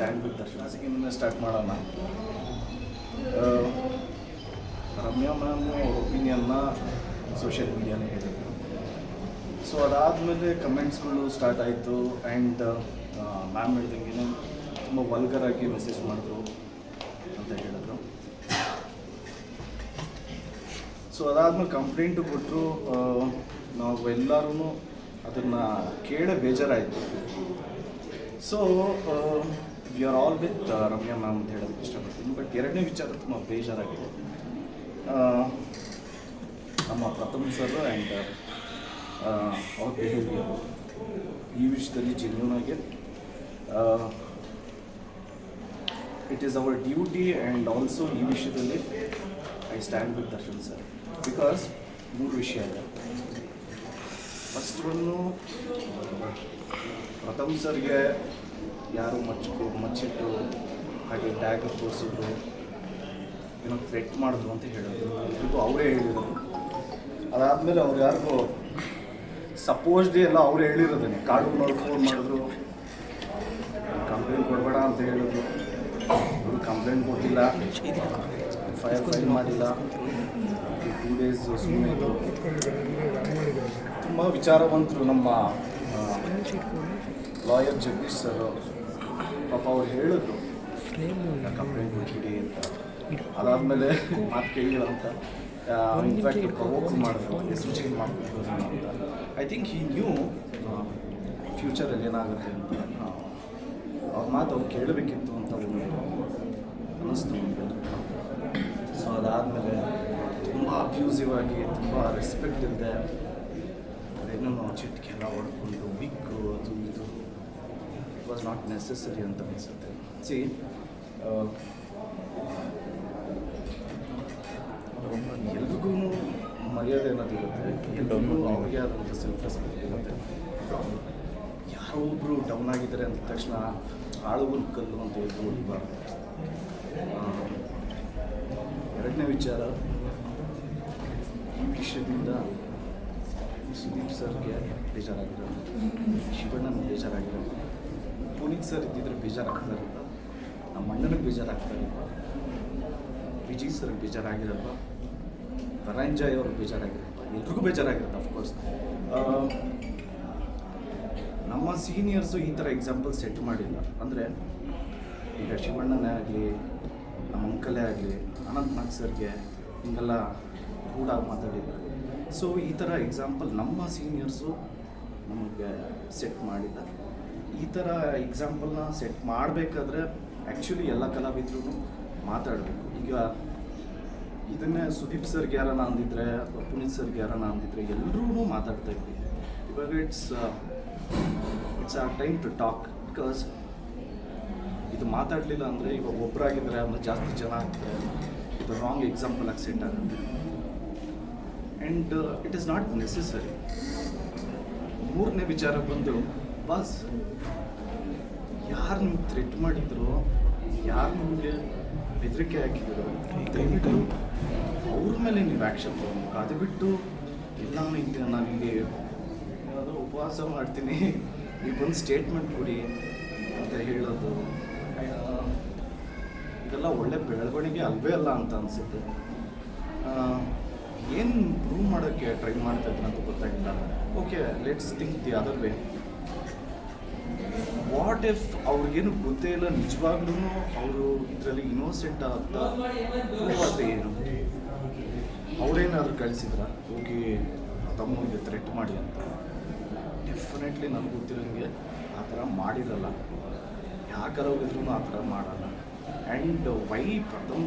Stand with ದರ್ಶನ start ಮಾಡೋಣ. Ramya ma'am ಅವ್ರ ಒಪಿನಿಯನ್ನ ಸೋಷಿಯಲ್ ಮೀಡಿಯಾನೇ ಹೇಳಿದ್ರು. ಸೊ ಅದಾದಮೇಲೆ ಕಮೆಂಟ್ಸ್ಗಳು ಸ್ಟಾರ್ಟ್ ಆಯಿತು ಆ್ಯಂಡ್ ಮ್ಯಾಮ್ ಹೇಳ್ದಂಗೆ ತುಂಬ ಆಗಿ ಮೆಸೇಜ್ ಮಾಡಿದ್ರು ಅಂತ ಹೇಳಿದ್ರು. ಸೊ ಅದಾದಮೇಲೆ ಕಂಪ್ಲೇಂಟು ಕೊಟ್ಟರು ನಾವು ಎಲ್ಲರೂ ಅದನ್ನು ಕೇಳೇ ಬೇಜಾರಾಯಿತು. So we are all with Ramya ma'am ಅಂತ ಹೇಳೋದಕ್ಕೆ ಇಷ್ಟಪಡ್ತೀನಿ. ಬಟ್ ಎರಡನೇ ವಿಚಾರ ತುಂಬ ಬೇಜಾರಾಗಿದೆ. ನಮ್ಮ ಪ್ರಥಮ ಸರ್ ಆ್ಯಂಡ್ ಅವ್ರ ಬಿಹೇವಿಯರು ಈ ವಿಷಯದಲ್ಲಿ ಜೆನ್ಯೂನ್ ಆಗಿ it is our duty and also ಈ ವಿಷಯದಲ್ಲಿ I stand with Darshan sir because ಮೂರು ವಿಷಯ ಇದೆ. ಫಸ್ಟ್ ಪ್ರಥಮ್ ಸರ್ಗೆ ಯಾರು ಮಚ್ಚು ಮಚ್ಚಿಟ್ಟು ಹಾಗೆ ಟ್ಯಾಗ್ ತೋರಿಸಿದ್ರು, ಏನೋ ಥ್ರೆಟ್ ಮಾಡಿದ್ರು ಅಂತ ಹೇಳಿದ್ರು. ಇದು ಅವರೇ ಹೇಳಿದರು ಅದಾದಮೇಲೆ ಅವ್ರು ಯಾರಿಗೂ ಸಪೋಸ್ಡ್ಲಿ ಎಲ್ಲ ಅವರೇ ಹೇಳಿರೋದನ್ನೇ ನೋಡಿ ಫೋನ್ ಮಾಡಿದ್ರು. ಕಂಪ್ಲೇಂಟ್ ಕೊಡಬೇಡ ಅಂತ ಹೇಳಿದ್ರು. ಕಂಪ್ಲೇಂಟ್ ಕೊಟ್ಟಿಲ್ಲ. ಫೈರ್ ಫೈಲ್ ಮಾಡಿಲ್ಲ. ಟೂ ಡೇಸ್ ಸುಮ್ಮನೆ ತುಂಬ ವಿಚಾರವಂತರು ನಮ್ಮ ಲಾಯರ್ ಜಗದೀಶ್ ಸರ್ ಪಾಪ ಅವ್ರು ಹೇಳಿದ್ರು. ಕಂಪ್ಲೇಂಟ್ ಕೊಟ್ಬಿಡಿ ಅಂತ. ಅದಾದಮೇಲೆ ಮಾತು ಕೇಳಿಲ್ಲ ಅಂತ. ಇನ್ಫ್ಯಾಕ್ಟ್ ಪ್ರವೋಕ್ ಮಾಡಿದ್ರು ಹೆಸರು ಚೇಂಜ್ ಅಂತ. ಐ ಥಿಂಕ್ ಈ ನ್ಯೂ ಫ್ಯೂಚರಲ್ಲಿ ಏನಾಗುತ್ತೆ ಅಂತ. ಅವ್ರ ಮಾತು ಅವ್ರು ಕೇಳಬೇಕಿತ್ತು ಅಂತ ಅನ್ನಿಸ್ತು ನಮಗೆ. ಸೊ ಅದಾದಮೇಲೆ ತುಂಬ ಅಬ್ಯೂಸಿವ್ ಆಗಿ ತುಂಬ ರೆಸ್ಪೆಕ್ಟ್ ಇಲ್ಲದೆ ಅದೇನೋ ಚಿಟ್ಕೆಲ್ಲ ಹೊಡ್ಕೊಂಡು ಬಿಕ್ಕು, ಅದು ಇದು. ಇಟ್ ವಾಸ್ ನಾಟ್ ನೆಸಸರಿ ಅಂತ ಅನಿಸುತ್ತೆ. ಸಿ ಎಲ್ರಿಗೂ ಮರ್ಯಾದೆ ಅನ್ನೋದಿರುತ್ತೆ ಎಲ್ರಿಗೂ ಅವ್ರಿಗೆ ಆದಂಥ ಸೆಲ್ಫ್ ರೆಸ್ಪೆಕ್ಟ್ ಇರುತ್ತೆ. ಯಾರೋ ಒಬ್ಬರು ಡೌನ್ ಆಗಿದ್ದಾರೆ ಅಂದ ತಕ್ಷಣ ಆಳುಗಳ ಕಲ್ಲು ಅಂತ ಹೇಳ್ಕೊಂಡು ಹೊಡಿಬಾರ್ದು. ಎರಡನೇ ವಿಚಾರ, ಈ ವಿಷಯದಿಂದ ಸುದೀಪ್ ಸರ್ಗೆ ಬೇಜಾರಾಗಿರೋದು. ಶಿವಣ್ಣನ ಬೇಜಾರಾಗಿರೋದು. ಪುನೀತ್ ಸರ್ ಇದ್ದಿದ್ರೆ ಬೇಜಾರಾಗ್ತಾರೆ. ನಮ್ಮ ಅಣ್ಣನಿಗೆ ಬೇಜಾರಾಗ್ತಾರೆ. ವಿಜಯ್ ಸರ್ ಬೇಜಾರಾಗಿರಲ್ವ ಧನಂಜಯ್ ಅವ್ರಿಗೆ ಬೇಜಾರಾಗಿರಲ್ಲ ಎಲ್ರಿಗೂ ಬೇಜಾರಾಗಿರುತ್ತೆ ಅಫ್ಕೋರ್ಸ್ ನಮ್ಮ ಸೀನಿಯರ್ಸು ಈ ಥರ ಎಕ್ಸಾಂಪಲ್ ಸೆಟ್ ಮಾಡಿಲ್ಲ. ಅಂದರೆ ಈಗ ಶಿವಣ್ಣನೇ ಆಗಲಿ, ನಮ್ಮ ಅಂಕಲೇ ಆಗಲಿ ಅನಂತ್ ನಾಗ್ ಸರ್ಗೆ ಹಿಂಗೆಲ್ಲ ಕೂಡ ಮಾತಾಡಿದ್ರು ಸೊ ಈ ಥರ ಎಕ್ಸಾಂಪಲ್ ನಮ್ಮ ಸೀನಿಯರ್ಸು ನಮಗೆ ಸೆಟ್ ಮಾಡಿದ್ದಾರೆ ಈ ಥರ ಎಕ್ಸಾಂಪಲ್ನ ಸೆಟ್ ಮಾಡಬೇಕಾದ್ರೆ ಆ್ಯಕ್ಚುಲಿ ಎಲ್ಲ ಕಲಾವಿದ್ರು ಮಾತಾಡಬೇಕು. ಈಗ ಇದನ್ನೇ ಸುದೀಪ್ ಸರ್ಗೆ ಯಾರನ್ನ ಅಂದಿದ್ರೆ ಅಥವಾ ಪುನೀತ್ ಸರ್ಗೆ ಯಾರನ್ನ ಅಂದಿದ್ರೆ ಎಲ್ಲರೂ ಮಾತಾಡ್ತಾ ಇದ್ವಿ. ಇವಾಗ it's it's a time to talk because ಇದು ಮಾತಾಡಲಿಲ್ಲ ಅಂದರೆ ಇವಾಗ ಒಬ್ಬರಾಗಿದ್ದರೆ ಅಂದರೆ ಜಾಸ್ತಿ ಜನ ಆಗ್ತಾರೆ. ಇದು ರಾಂಗ್ ಎಕ್ಸಾಂಪಲ್ ಆಗಿ ಸೆಟ್ ಆಗುತ್ತೆ. And it is not necessary ಮೂರನೇ ವಿಚಾರ ಬಂದು, ಬಾಸ್, ಯಾರು ನಿಮ್ಗೆ ಥ್ರೆಟ್ ಮಾಡಿದ್ರು? ಯಾರು ನಿಮಗೆ ಬೆದರಿಕೆ ಹಾಕಿದ್ರು? ದಯವಿಟ್ಟು ಅವ್ರ ಮೇಲೆ ನೀವು ಆ್ಯಕ್ಷನ್ ತಗೋಬೇಕು. ಅದು ಬಿಟ್ಟು ಇಲ್ಲ ಈಗ ನಾನು ಇಲ್ಲಿ ಏನಾದರೂ ಉಪವಾಸ ಮಾಡ್ತೀನಿ. ನೀವು ಬಂದು ಸ್ಟೇಟ್ಮೆಂಟ್ ಕೊಡಿ ಅಂತ ಹೇಳೋದು. ಇದೆಲ್ಲ ಒಳ್ಳೆ ಬೆಳವಣಿಗೆ ಅಲ್ವೇ ಅಲ್ಲ ಅಂತ ಅನಿಸುತ್ತೆ. ಏನು ಪ್ರೂವ್ ಮಾಡೋಕ್ಕೆ ಟ್ರೈ ಮಾಡ್ತಾ ಅಂತ ಗೊತ್ತಾಗಿಲ್ಲ. Okay let's think the other way what if ಅವ್ರಿಗೇನು ಗೊತ್ತೇ ಇಲ್ಲ ನಿಜವಾಗ್ಲೂ ಅವರು ಇದರಲ್ಲಿ ಇನೋಸೆಂಟ್ ಅಂತ ಪ್ರೂವ್ ಏನು? ಅವರೇನಾದ್ರು ಕಳಿಸಿದ್ರ? ಹೋಗಿ ತಮ್ಮನಿಗೆ ಥ್ರೆಟ್ ಮಾಡಿ ಅಂತ. ಡೆಫಿನೆಟ್ಲಿ ನನಗೆ ಗೊತ್ತಿರೋಂಗೆ ಆ ಥರ ಮಾಡಿರಲ್ಲ. ಯಾಕಾರ ಹೋಗಿದ್ರು ಆ ಥರ ಮಾಡಲ್ಲ. ಆ್ಯಂಡ್ ವೈ ಪ್ರಥಮ್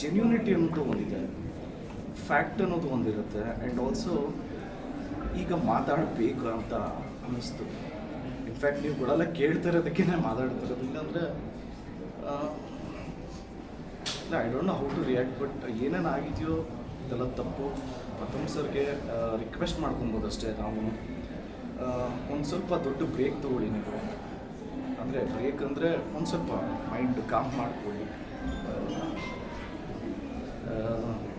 ಜೆನ್ಯೂನಿಟಿ ಅನ್ನೋದು ಒಂದಿದೆ ಫ್ಯಾಕ್ಟ್ ಅನ್ನೋದು ಒಂದಿರುತ್ತೆ ಆ್ಯಂಡ್ ಆಲ್ಸೋ ಈಗ ಮಾತಾಡಬೇಕು ಅಂತ ಅನ್ನಿಸ್ತು. ಇನ್ಫ್ಯಾಕ್ಟ್ ನೀವು ಕೊಡಲ್ಲ ಕೇಳ್ತಿರೋದಕ್ಕೆ ಮಾತಾಡ್ತಿರೋದು ಇಲ್ಲಾಂದರೆ ಇಲ್ಲ I don't know how to react but ಏನೇನು ಆಗಿದೆಯೋ, ಇದೆಲ್ಲ ತಪ್ಪು. ಪ್ರಥಮ್ ಸರ್ಗೆ ರಿಕ್ವೆಸ್ಟ್ ಮಾಡ್ಕೊಬೋದು ಅಷ್ಟೇ ನಾವು. ಒಂದು ಸ್ವಲ್ಪ ದೊಡ್ಡ ಬ್ರೇಕ್ ತೊಗೊಳ್ಳಿ ನೀವು. ಅಂದರೆ ಬ್ರೇಕ್ ಅಂದರೆ ಒಂದು ಸ್ವಲ್ಪ ಮೈಂಡ್ ಕಾಮ್ ಮಾಡ್ಕೊಳ್ಳಿ.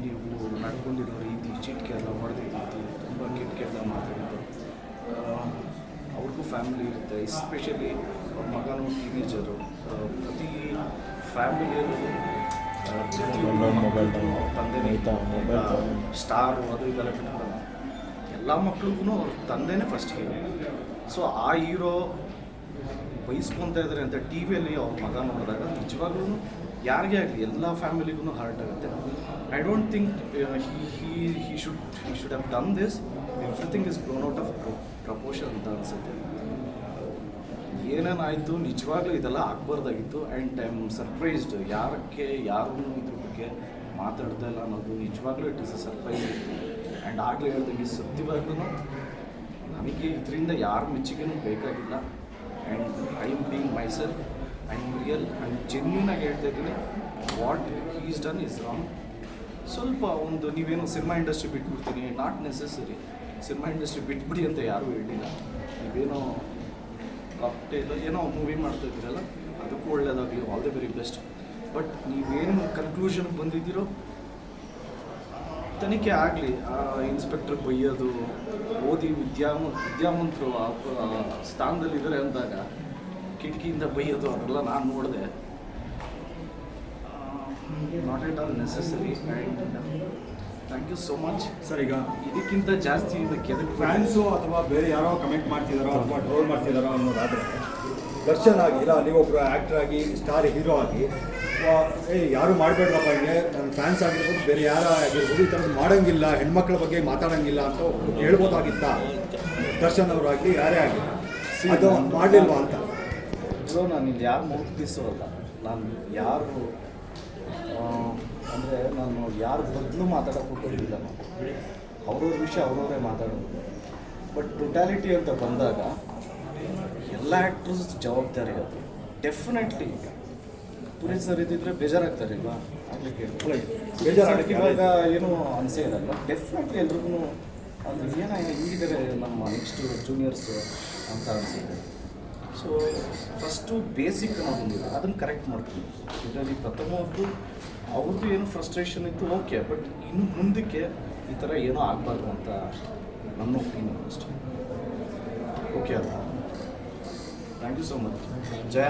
ನೀವು ನಡ್ಕೊಂಡಿರೋ ರೀತಿ ಚೀಟಿಗೆ ಎಲ್ಲ ಹೊಡೆದಿದ್ದು ತುಂಬ ಕೆಟ್ಟ ಮಾತಾಡಿದ್ದು ಆ, ಅವ್ರಿಗೂ ಫ್ಯಾಮಿಲಿ ಇರುತ್ತೆ ಎಸ್ಪೆಷಲಿ ಅವ್ರ ಮಗನೂ ಟೀನೇಜರು ಪ್ರತಿ ಫ್ಯಾಮಿಲಿಯಲ್ಲೂ ಮೊಬೈಲ್ time. ಸ್ಟಾರು ಅದು ಇದೆಲ್ಲ ಬಿಟ್ಬಿಡಲ್ಲ ಎಲ್ಲ ಮಕ್ಳಿಗೂ ಅವ್ರ ತಂದೆನೇ ಫಸ್ಟ್ ಹೀರೋ ಸೊ ಆ ಹೀರೋ ಬೈಸ್ಕೊತಾ ಇದ್ದಾರೆ ಅಂತ ಟಿ ವಿಯಲ್ಲಿ ಅವ್ರ ಮಗ ನೋಡಿದಾಗ ನಿಜವಾಗ್ಲೂ ಯಾರಿಗೇ ಆಗಲಿ, ಎಲ್ಲ ಫ್ಯಾಮಿಲಿಗೂ ಹಾರ್ಟ್ ಆಗುತ್ತೆ. I don't think he he should he should have done this everything is blown out of proportion ಅಂತ ಅನಿಸುತ್ತೆ. ಏನೇನಾಯಿತು? ನಿಜವಾಗ್ಲೂ ಇದೆಲ್ಲ ಆಗಬಾರ್ದಾಗಿತ್ತು. ಆ್ಯಂಡ್ ಐ ಆಮ್ ಸರ್ಪ್ರೈಸ್ಡ್ ಯಾರಕ್ಕೆ ಯಾರೂ ಇದ್ರ ಬಗ್ಗೆ ಮಾತಾಡ್ತಾ ಇಲ್ಲ ಅನ್ನೋದು ನಿಜವಾಗ್ಲೂ ಇಟ್ ಇಸ್ ಅ ಸರ್ಪ್ರೈಸ್ ಇತ್ತು ಆ್ಯಂಡ್ ಆಗಲೇ ಹೇಳ್ದಂಗೆ ಸತ್ಯವಾಗ್ಲೂ ನನಗೆ ಇದರಿಂದ ಯಾರ ಮೆಚ್ಚುಗೆನೂ ಬೇಕಾಗಿಲ್ಲ. And I am being myself am real and am genuine ಆಗಿ ಹೇಳ್ತಾ ಇದ್ದೀನಿ what is done is wrong ಸ್ವಲ್ಪ ಒಂದು ನೀವೇನು ಸಿನಿಮಾ ಇಂಡಸ್ಟ್ರಿ ಬಿಟ್ಬಿಡ್ತೀನಿ ನಾಟ್ ನೆಸೆಸರಿ ಸಿನಿಮಾ ಇಂಡಸ್ಟ್ರಿ ಬಿಟ್ಬಿಡಿ ಅಂತ ಯಾರೂ ಹೇಳಿಲ್ಲ. ನೀವೇನೋ ಕಾಕ್ಟೇಲ್ ಏನೋ ಮೂವಿ ಮಾಡ್ತಾ ಇದ್ದೀರಲ್ಲ, ಅದಕ್ಕೂ ಒಳ್ಳೆಯದಾಗಲಿ all the very best but ನೀವೇನು ಕನ್ಕ್ಲೂಷನ್ಗೆ ಬಂದಿದ್ದೀರೋ ತನಿಖೆ ಆಗಲಿ ಆ ಇನ್ಸ್ಪೆಕ್ಟರ್ ಬೈಯೋದು ಓದಿ ವಿದ್ಯಾಮ ವಿದ್ಯಾವಂತರು ಆ ಸ್ಥಾನದಲ್ಲಿದ್ದಾರೆ ಅಂದಾಗ ಕಿಟಕಿಯಿಂದ ಬೈಯೋದು ಅದೆಲ್ಲ ನಾನು ನೋಡಿದೆ. Not at all necessary and thank you so much sir ಈಗ ಇದಕ್ಕಿಂತ ಜಾಸ್ತಿ ಇದಕ್ಕೆ ಫ್ಯಾನ್ಸು ಅಥವಾ ಬೇರೆ ಯಾರೋ ಕಮೆಂಟ್ ಮಾಡ್ತಿದ್ದಾರೋ ಅಥವಾ ಟ್ರೋಲ್ ಮಾಡ್ತಿದ್ದಾರೋ ಅನ್ನೋದಾದರೆ ದರ್ಶನ್ ಆಗಿ ಇಲ್ಲ ನೀವೊಬ್ಬರು ಆ್ಯಕ್ಟರ್ ಆಗಿ ಸ್ಟಾರ್ ಹೀರೋ ಆಗಿ ಏ ಯಾರು ಮಾಡಬೇಡ್ರಪ್ಪ ಹಿಂಗೆ. ನನ್ನ ಫ್ಯಾನ್ಸ್ ಆಗಿರ್ಬೋದು ಬೇರೆ ಯಾರು ಆಗಿರ್ಬೋದು ಈ ಥರದ್ದು ಮಾಡೋಂಗಿಲ್ಲ ಹೆಣ್ಮಕ್ಳ ಬಗ್ಗೆ ಮಾತಾಡೋಂಗಿಲ್ಲ ಅಂತ ಹೇಳ್ಬೋದಾಗಿತ್ತ? ದರ್ಶನ್ ಅವರಾಗಲಿ ಯಾರೇ ಆಗಲಿ. ಅದು ಮಾಡಲಿಲ್ವಾ ಅಂತ. ಬ್ರೋ ನಾನು ಇಲ್ಲಿ ಯಾರು ಮೌತ್ ಅಲ್ಲ ನಾನು ಯಾರು ಅಂದರೆ ನಾನು ಯಾರ ಬದಲು ಮಾತಾಡೋಕೆ ಬಂದಿಲ್ಲ ನಾನು. ಅವ್ರವ್ರ ವಿಷಯ ಅವ್ರವರೇ ಮಾತಾಡೋದು. ಬಟ್ ಟೊಟ್ಯಾಲಿಟಿ ಅಂತ ಬಂದಾಗ ಎಲ್ಲ ಆ್ಯಕ್ಟ್ರಸ್ ಜವಾಬ್ದಾರಿ ಅದು. ಡೆಫಿನೆಟ್ಲಿ ಪುರಿ ಸರ್ ಇದ್ದಿದ್ರೆ ಬೇಜಾರಾಗ್ತಾರೆ ಇಲ್ವಾ? ಆಗ್ಲಿಕ್ಕೆ ಬೇಜಾರಾಗಕ್ಕೆ ಇವಾಗ ಏನು ಅನಿಸೇ ಇರಲ್ಲ ಡೆಫಿನೆಟ್ಲಿ ಎಲ್ರಿಗೂ ಅದು ಏನ ಹಿಂಗಿದ್ದಾರೆ ನಮ್ಮ ನೆಕ್ಸ್ಟ್ ಜೂನಿಯರ್ಸು ಅಂತ ಅನಿಸಿದೆ ಸೊ ಫಸ್ಟು ಬೇಸಿಕ್ ಅನ್ನೋದೊಂದಿದೆ ಅದನ್ನು ಕರೆಕ್ಟ್ ಮಾಡ್ತೀನಿ ಇದರಲ್ಲಿ ಪ್ರಥಮದ್ದು ಅವ್ರದ್ದು ಏನು ಫ್ರಸ್ಟ್ರೇಷನ್ ಇತ್ತು ಓಕೆ ಬಟ್ ಇನ್ನು ಮುಂದಕ್ಕೆ ಈ ಥರ ಏನೂ ಆಗಬಾರ್ದು ಅಂತ ನನ್ನ ಒಪಿನಿಯನ್ ಅಷ್ಟೇ. ಓಕೆ ಅಲ್ಲ thank you so much Jaya